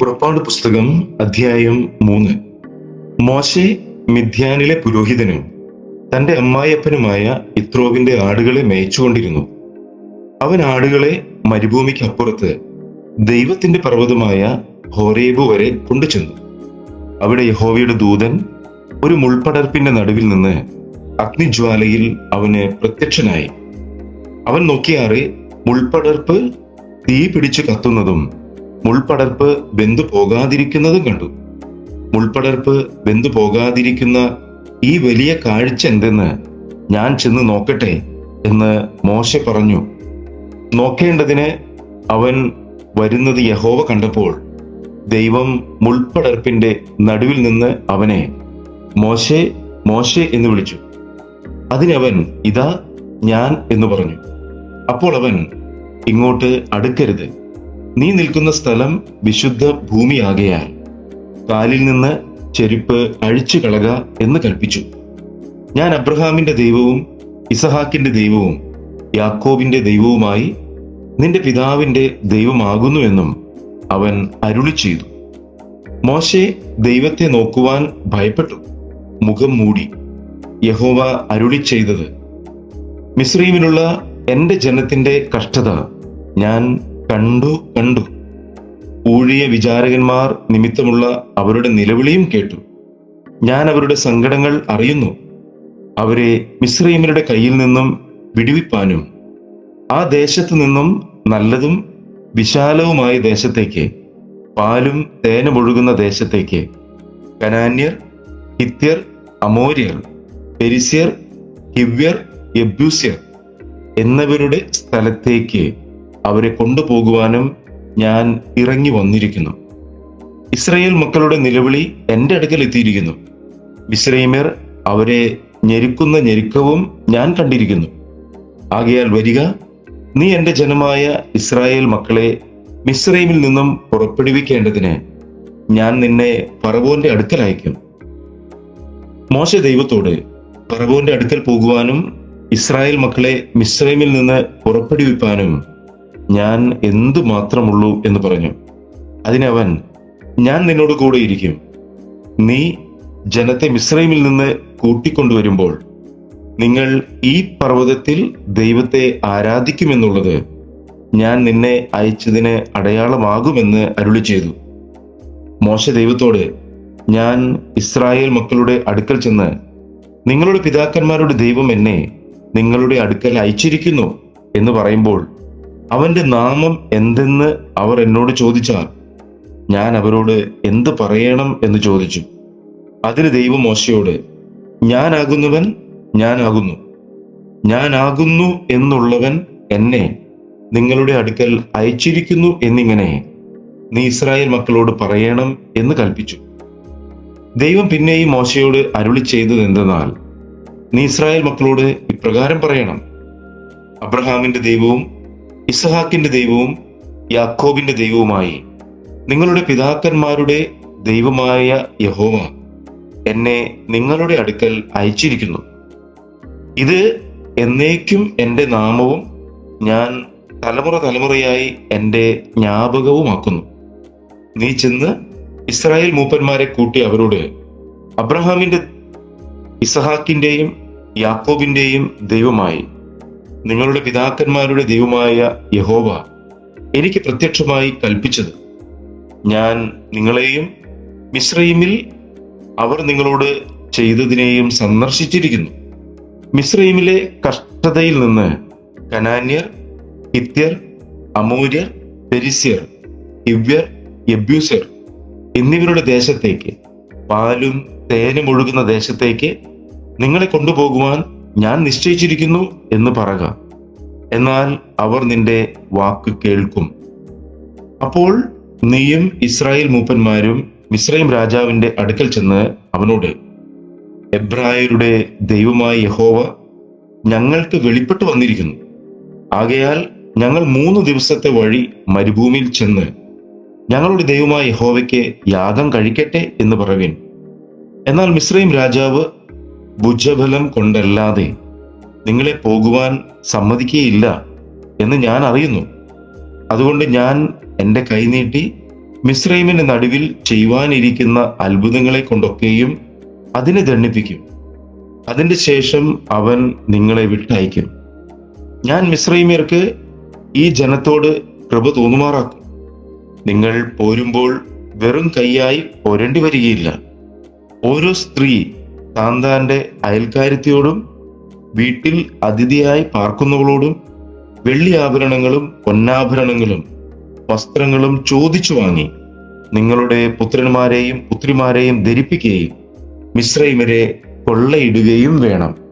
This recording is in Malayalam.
പുറപ്പാട് പുസ്തകം അധ്യായം മൂന്ന്. മോശെ മിഥ്യാനിലെ പുരോഹിതനും തന്റെ അമ്മായപ്പനുമായ ഇത്രോവിന്റെ ആടുകളെ മേയിച്ചുകൊണ്ടിരുന്നു. അവൻ ആടുകളെ മരുഭൂമിക്ക് അപ്പുറത്ത് ദൈവത്തിന്റെ പർവതമായ ഹോരേബു വരെ കൊണ്ടുചെന്നു. അവിടെ യഹോവയുടെ ദൂതൻ ഒരു മുൾപടർപ്പിന്റെ നടുവിൽ നിന്ന് അഗ്നിജ്വാലയിൽ അവന് പ്രത്യക്ഷനായി. അവൻ നോക്കിയാറെ മുൾപടർപ്പ് തീ പിടിച്ചു കത്തുന്നതും മുൾപടർപ്പ് വെന്തു പോകാതിരിക്കുന്നതും കണ്ടു. മുൾപടർപ്പ് വെന്തു പോകാതിരിക്കുന്ന ഈ വലിയ കാഴ്ച എന്തെന്ന് ഞാൻ ചെന്ന് നോക്കട്ടെ എന്ന് മോശ പറഞ്ഞു. നോക്കേണ്ടതിന് അവൻ വരുന്നത് യഹോവ കണ്ടപ്പോൾ ദൈവം മുൾപടർപ്പിന്റെ നടുവിൽ നിന്ന് അവനെ മോശെ മോശെ എന്ന് വിളിച്ചു. അതിനവൻ ഇതാ ഞാൻ എന്ന് പറഞ്ഞു. അപ്പോൾ അവൻ ഇങ്ങോട്ട് അടുക്കരുത്. നീ നിൽക്കുന്ന സ്ഥലം വിശുദ്ധ ഭൂമിയാകയാൽ. കാലിൽ നിന്ന് ചെരുപ്പ് അഴിച്ചു കളക എന്ന് കൽപ്പിച്ചു. ഞാൻ അബ്രഹാമിന്റെ ദൈവവും ഇസഹാക്കിന്റെ ദൈവവും യാക്കോബിന്റെ ദൈവവുമായി നിന്റെ പിതാവിന്റെ ദൈവമാകുന്നു എന്നും അവൻ അരുളി ചെയ്തു. മോശെ ദൈവത്തെ നോക്കുവാൻ ഭയപ്പെട്ടു. മുഖം മൂടി. യഹോവ അരുളി ചെയ്തത് മിസ്രീമിലുള്ള എന്റെ ജനത്തിന്റെ കഷ്ടത ഞാൻ കണ്ടു കണ്ടു. ഊഴിയ വിചാരകന്മാർ നിമിത്തമുള്ള അവരുടെ നിലവിളിയും കേട്ടു. ഞാൻ അവരുടെ സങ്കടങ്ങൾ അറിയുന്നു. അവരെ മിശ്രീമിനുടെ കയ്യിൽ നിന്നും വിടുവിപ്പാനും ആ ദേശത്തു നിന്നും നല്ലതും വിശാലവുമായ ദേശത്തേക്ക് പാലും തേനും ഒഴുകുന്ന ദേശത്തേക്ക് കനാന്യർ ഹിത്യർ അമോര്യർ പെരിസ്യർ ഹിവ്യർ യബ്യൂസ്യർ എന്നിവരുടെ സ്ഥലത്തേക്ക് അവരെ കൊണ്ടുപോകുവാനും ഞാൻ ഇറങ്ങി വന്നിരിക്കുന്നു. ഇസ്രയേൽ മക്കളുടെ നിലവിളി എന്റെ അടുക്കൽ എത്തിയിരിക്കുന്നു. മിസ്രൈമ്യർ അവരെ ഞെരുക്കുന്ന ഞെരുക്കവും ഞാൻ കണ്ടിരിക്കുന്നു. ആകയാൽ വരിക നീ എന്റെ ജനമായ ഇസ്രായേൽ മക്കളെ മിസ്രൈമിൽ നിന്നും പുറപ്പെടുവിക്കേണ്ടതിന് ഞാൻ നിന്നെ പറവോന്റെ അടുക്കൽ അയക്കും. മോശ ദൈവത്തോട് പറവോന്റെ അടുക്കൽ പോകുവാനും ഇസ്രായേൽ മക്കളെ മിസ്രൈമിൽ നിന്ന് പുറപ്പെടുവിപ്പാനും ഞാൻ എന്തു മാത്രമുള്ളൂ എന്ന് പറഞ്ഞു. അതിനവൻ ഞാൻ നിന്നോട് കൂടെ ഇരിക്കും. നീ ജനത്തെ മിശ്രൈമിൽ നിന്ന് കൂട്ടിക്കൊണ്ടുവരുമ്പോൾ നിങ്ങൾ ഈ പർവതത്തിൽ ദൈവത്തെ ആരാധിക്കുമെന്നുള്ളത് ഞാൻ നിന്നെ അയച്ചതിന് അടയാളമാകുമെന്ന് അരുളി ചെയ്തു. മോശ ദൈവത്തോട് ഞാൻ ഇസ്രായേൽ മക്കളുടെ അടുക്കൽ ചെന്ന് നിങ്ങളുടെ പിതാക്കന്മാരുടെ ദൈവം എന്നെ നിങ്ങളുടെ അടുക്കൽ അയച്ചിരിക്കുന്നു എന്ന് പറയുമ്പോൾ അവന്റെ നാമം എന്തെന്ന് അവർ എന്നോട് ചോദിച്ചാൽ ഞാൻ അവരോട് എന്ത് പറയണം എന്ന് ചോദിച്ചു. അതിന് ദൈവം മോശയോട് ഞാനാകുന്നവൻ ഞാനാകുന്നു. ഞാനാകുന്നു എന്നുള്ളവൻ എന്നെ നിങ്ങളുടെ അടുക്കൽ അയച്ചിരിക്കുന്നു എന്നിങ്ങനെ നീ ഇസ്രായേൽ മക്കളോട് പറയണം എന്ന് കൽപ്പിച്ചു. ദൈവം പിന്നെ ഈ മോശയോട് അരുളി ചെയ്തത് എന്തെന്നാൽ നീ ഇസ്രായേൽ മക്കളോട് ഇപ്രകാരം പറയണം. അബ്രഹാമിന്റെ ദൈവവും ഇസഹാക്കിന്റെ ദൈവവും യാക്കോബിന്റെ ദൈവവുമായി. നിങ്ങളുടെ പിതാക്കന്മാരുടെ ദൈവമായ യഹോവ എന്നെ നിങ്ങളുടെ അടുക്കൽ അയച്ചിരിക്കുന്നു. ഇത് എന്നേക്കും എന്റെ നാമവും ഞാൻ തലമുറ തലമുറയായി എന്റെ ജ്ഞാപകവുമാക്കുന്നു. നീ ചെന്ന് ഇസ്രായേൽ മൂപ്പന്മാരെ കൂട്ടി അവരോട് അബ്രഹാമിന്റെ ഇസഹാക്കിന്റെയും യാക്കോബിന്റെയും ദൈവമായി നിങ്ങളുടെ പിതാക്കന്മാരുടെ ദൈവമായ യഹോവ എനിക്ക് പ്രത്യക്ഷമായി കൽപ്പിച്ചത്. ഞാൻ നിങ്ങളെയും മിശ്രൈമിൽ അവർ നിങ്ങളോട് ചെയ്തതിനെയും സന്ദർശിച്ചിരിക്കുന്നു. മിശ്രൈമിലെ കഷ്ടതയിൽ നിന്ന് കനാന്യർ ഹിത്യർ അമൂര്യർ പെരിസ്യർ ഹിവ്യർ യബ്യൂസ്യർ എന്നിവരുടെ ദേശത്തേക്ക് പാലും തേനും ഒഴുകുന്ന ദേശത്തേക്ക് നിങ്ങളെ കൊണ്ടുപോകുവാൻ ഞാൻ നിശ്ചയിച്ചിരിക്കുന്നു എന്ന് പറക. എന്നാൽ അവർ നിന്റെ വാക്ക് കേൾക്കും. അപ്പോൾ നീയും ഇസ്രായേൽ മൂപ്പന്മാരും മിസ്രൈം രാജാവിന്റെ അടുക്കൽ ചെന്ന് അവനോട് എബ്രായരുടെ ദൈവമായ യഹോവ ഞങ്ങൾക്ക് വെളിപ്പെട്ടു വന്നിരിക്കുന്നു. ആകയാൽ ഞങ്ങൾ മൂന്ന് ദിവസത്തെ വഴി മരുഭൂമിയിൽ ചെന്ന് ഞങ്ങളുടെ ദൈവമായ യഹോവയ്ക്ക് യാഗം കഴിക്കട്ടെ എന്ന് പറവീൻ എന്നാൽ മിസ്രൈം രാജാവ് ഭുജബലം കൊണ്ടല്ലാതെ നിങ്ങളെ പോകുവാൻ സമ്മതിക്കുകയില്ല എന്ന് ഞാൻ അറിയുന്നു. അതുകൊണ്ട് ഞാൻ എന്റെ കൈനീട്ടി മിസ്രൈമിന്റെ നടുവിൽ ചെയ്യുവാനിരിക്കുന്ന അത്ഭുതങ്ങളെ കൊണ്ടൊക്കെയും അതിനെ ദണ്ഡിപ്പിക്കും. അതിന്റെ ശേഷം അവൻ നിങ്ങളെ വിട്ടയക്കും. ഞാൻ മിസ്രൈമ്യർക്ക് ഈ ജനത്തോട് കൃപ തോന്നുമാറാക്കും. നിങ്ങൾ പോരുമ്പോൾ വെറും കൈയായി പോരേണ്ടി വരികയില്ല. ഓരോ സ്ത്രീ അയൽക്കാരിത്തിയോടും അയൽക്കാരത്തിയോടും വീട്ടിൽ അതിഥിയായി പാർക്കുന്നവളോടും വെള്ളി ആഭരണങ്ങളും പൊന്നാഭരണങ്ങളും വസ്ത്രങ്ങളും ചോദിച്ചു വാങ്ങി നിങ്ങളുടെ പുത്രന്മാരെയും പുത്രിമാരെയും ധരിപ്പിക്കുകയും മിശ്രൈമരെ കൊള്ളയിടുകയും വേണം.